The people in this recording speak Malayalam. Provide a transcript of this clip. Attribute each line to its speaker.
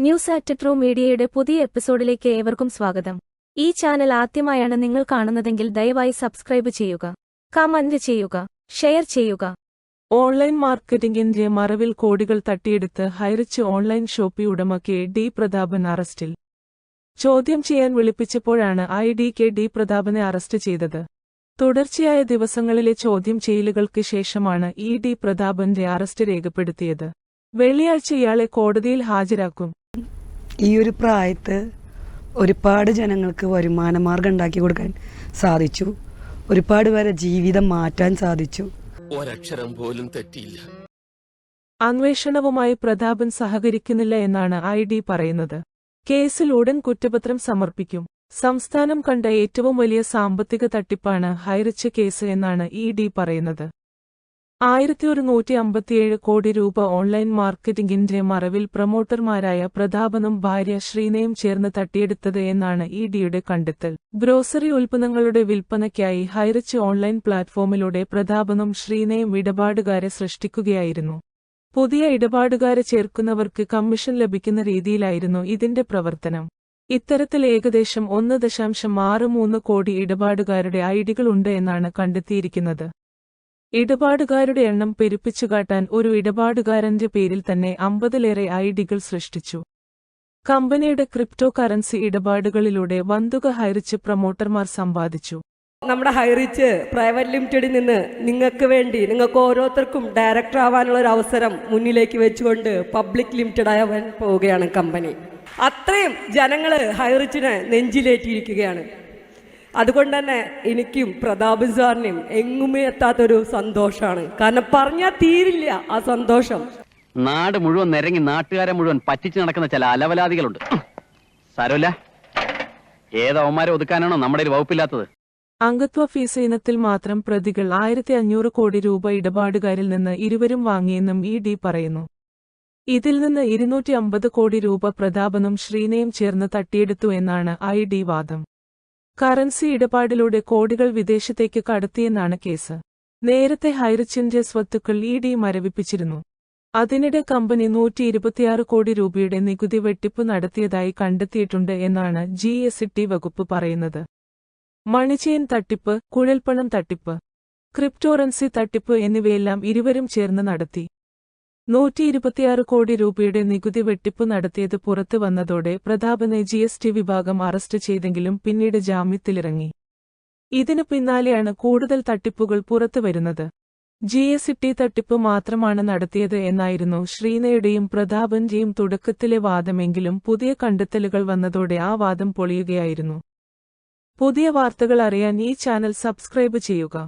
Speaker 1: ന്യൂസ് ആറ്റ് മീഡിയയുടെ പുതിയ എപ്പിസോഡിലേക്ക് ഏവർക്കും സ്വാഗതം. ഈ ചാനൽ ആദ്യമായാണ് നിങ്ങൾ കാണുന്നതെങ്കിൽ ദയവായി സബ്സ്ക്രൈബ് ചെയ്യുക കമന്റ് ചെയ്യുക ഷെയർ ചെയ്യുക.
Speaker 2: ഓൺലൈൻ മാർക്കറ്റിംഗിന്റെ മറവിൽ കോടികൾ തട്ടിയെടുത്ത് ഹൈറിച്ച് ഓൺലൈൻ ഷോപ്പി ഉടമ കെ. ഡി. പ്രതാപൻ അറസ്റ്റിൽ. ചോദ്യം ചെയ്യാൻ വിളിപ്പിച്ചപ്പോഴാണ് ഐ. ഡി. കെ. ഡി. പ്രതാപനെ അറസ്റ്റ് ചെയ്തത്. തുടർച്ചയായ ദിവസങ്ങളിലെ ചോദ്യം ചെയ്യലുകൾക്ക് ശേഷമാണ് ഇ. ഡി. പ്രതാപന്റെ അറസ്റ്റ് രേഖപ്പെടുത്തിയത്. വെള്ളിയാഴ്ച ഇയാളെ കോടതിയിൽ ഹാജരാക്കും.
Speaker 3: ഈ ഒരു പ്രായത്ത് ഒരുപാട് ജനങ്ങൾക്ക് വരുമാന മാർഗം ഉണ്ടാക്കി കൊടുക്കാൻ സാധിച്ചു. ഒരുപാട് പേരെ ജീവിതം മാറ്റാൻ സാധിച്ചു.
Speaker 4: ഒരക്ഷരം പോലും തെറ്റിയില്ല.
Speaker 2: അന്വേഷണവുമായി പ്രതാപൻ സഹകരിക്കുന്നില്ല എന്നാണ് ഐ ഡി പറയുന്നത്. കേസിൽ ഉടൻ കുറ്റപത്രം സമർപ്പിക്കും. സംസ്ഥാനം കണ്ട ഏറ്റവും വലിയ സാമ്പത്തിക തട്ടിപ്പാണ് ഹൈറിച്ച കേസ് എന്നാണ് ഇ ഡി പറയുന്നത്. ആയിരത്തി ഒരുന്നൂറ്റി അമ്പത്തിയേഴ് കോടി രൂപ ഓൺലൈൻ മാർക്കറ്റിംഗിന്റെ മറവിൽ പ്രൊമോട്ടർമാരായ പ്രതാപനും ഭാര്യ ശ്രീനയും ചേർന്ന് തട്ടിയെടുത്തത് എന്നാണ് ഇ ഡിയുടെ കണ്ടെത്തൽ. ഗ്രോസറി ഉൽപ്പന്നങ്ങളുടെ വിൽപ്പനയ്ക്കായി ഹൈറിച്ച് ഓൺലൈൻ പ്ലാറ്റ്ഫോമിലൂടെ പ്രതാപനും ശ്രീനയും ഇടപാടുകാരെ സൃഷ്ടിക്കുകയായിരുന്നു. പുതിയ ഇടപാടുകാരെ ചേർക്കുന്നവർക്ക് കമ്മീഷൻ ലഭിക്കുന്ന രീതിയിലായിരുന്നു ഇതിന്റെ പ്രവർത്തനം. ഇത്തരത്തിൽ ഏകദേശം ഒന്ന് ദശാംശം ആറ് മൂന്ന് കോടി ഇടപാടുകാരുടെ ഐഡികളുണ്ട് എന്നാണ് കണ്ടെത്തിയിരിക്കുന്നത്. ഇടപാടുകാരുടെ എണ്ണം പെരുപ്പിച്ചുകാട്ടാൻ ഒരു ഇടപാടുകാരന്റെ പേരിൽ തന്നെ അമ്പതിലേറെ ഐഡികൾ സൃഷ്ടിച്ചു. കമ്പനിയുടെ ക്രിപ്റ്റോ കറൻസി ഇടപാടുകളിലൂടെ വന്തുക ഹൈറിച്ച് പ്രൊമോട്ടർമാർ സമ്പാദിച്ചു.
Speaker 5: നമ്മുടെ ഹൈറിച്ച് പ്രൈവറ്റ് ലിമിറ്റഡിൽ നിന്ന് നിങ്ങൾക്ക് വേണ്ടി നിങ്ങൾക്ക് ഓരോരുത്തർക്കും ഡയറക്ടർ ആവാനുള്ള ഒരു അവസരം മുന്നിലേക്ക് വെച്ചുകൊണ്ട് പബ്ലിക് ലിമിറ്റഡ് ആവാൻ പോവുകയാണ് കമ്പനി. അത്രയും ജനങ്ങൾ ഹൈറിച്ചിനെ നെഞ്ചിലേറ്റിയിരിക്കുകയാണ്. അതുകൊണ്ട് തന്നെ എനിക്കും പ്രതാപ് സാറിനെയും എങ്ങുമേ എത്താത്തൊരു സന്തോഷമാണ് കാരണം പറഞ്ഞാൽ തീരില്ല ആ സന്തോഷം.
Speaker 6: നാട് മുഴുവൻ നിരങ്ങി നാട്ടുകാരെ മുഴുവൻ പറ്റിച്ചു നടക്കുന്ന ചില അലവലാദികളുണ്ട്. സാരമില്ല ഏതവന്മാരെ ഒതുക്കാനാണോ നമ്മുടെ ഒരു വകുപ്പില്ലാത്തത്?
Speaker 2: അംഗത്വ ഫീസ് ഇനത്തിൽ മാത്രം പ്രതികൾ ആയിരത്തി അഞ്ഞൂറ് കോടി രൂപ ഇടപാടുകാരിൽ നിന്ന് ഇരുവരും വാങ്ങിയെന്നും ഇ ഡി പറയുന്നു. ഇതിൽ നിന്ന് ഇരുന്നൂറ്റി അമ്പത് കോടി രൂപ പ്രതാപനും ശ്രീനയും ചേർന്ന് തട്ടിയെടുത്തു എന്നാണ് ഐ ഡി വാദം. കറൻസി ഇടപാടിലൂടെ കോടികൾ വിദേശത്തേക്ക് കടത്തിയെന്നാണ് കേസ്. നേരത്തെ ഹൈറിച്ചിന്റെ സ്വത്തുക്കൾ ഇ ഡി മരവിപ്പിച്ചിരുന്നു. അതിനിടെ കമ്പനി നൂറ്റി ഇരുപത്തിയാറ് കോടി രൂപയുടെ നികുതി വെട്ടിപ്പ് നടത്തിയതായി കണ്ടെത്തിയിട്ടുണ്ട് എന്നാണ് ജി എസ് ടി വകുപ്പ് പറയുന്നത്. മണിചെയിൻ തട്ടിപ്പ് കുഴൽപ്പണം തട്ടിപ്പ് ക്രിപ്റ്റോറൻസി തട്ടിപ്പ് എന്നിവയെല്ലാം ഇരുവരും ചേർന്ന് നടത്തി. നൂറ്റി ഇരുപത്തിയാറ് കോടി രൂപയുടെ നികുതി വെട്ടിപ്പ് നടത്തിയത് പുറത്തു വന്നതോടെ പ്രതാപനെ ജി എസ് ടി വിഭാഗം അറസ്റ്റ് ചെയ്തെങ്കിലും പിന്നീട് ജാമ്യത്തിലിറങ്ങി. ഇതിനു പിന്നാലെയാണ് കൂടുതൽ തട്ടിപ്പുകൾ പുറത്തുവരുന്നത് ജി എസ് ടി തട്ടിപ്പ് മാത്രമാണ് നടത്തിയത് എന്നായിരുന്നു ശ്രീനയുടെയും പ്രതാപന്റെയും തുടക്കത്തിലെ വാദമെങ്കിലും പുതിയ കണ്ടെത്തലുകൾ വന്നതോടെ ആ വാദം പൊളിയുകയായിരുന്നു. പുതിയ വാർത്തകൾ അറിയാൻ ഈ ചാനൽ സബ്സ്ക്രൈബ് ചെയ്യുക.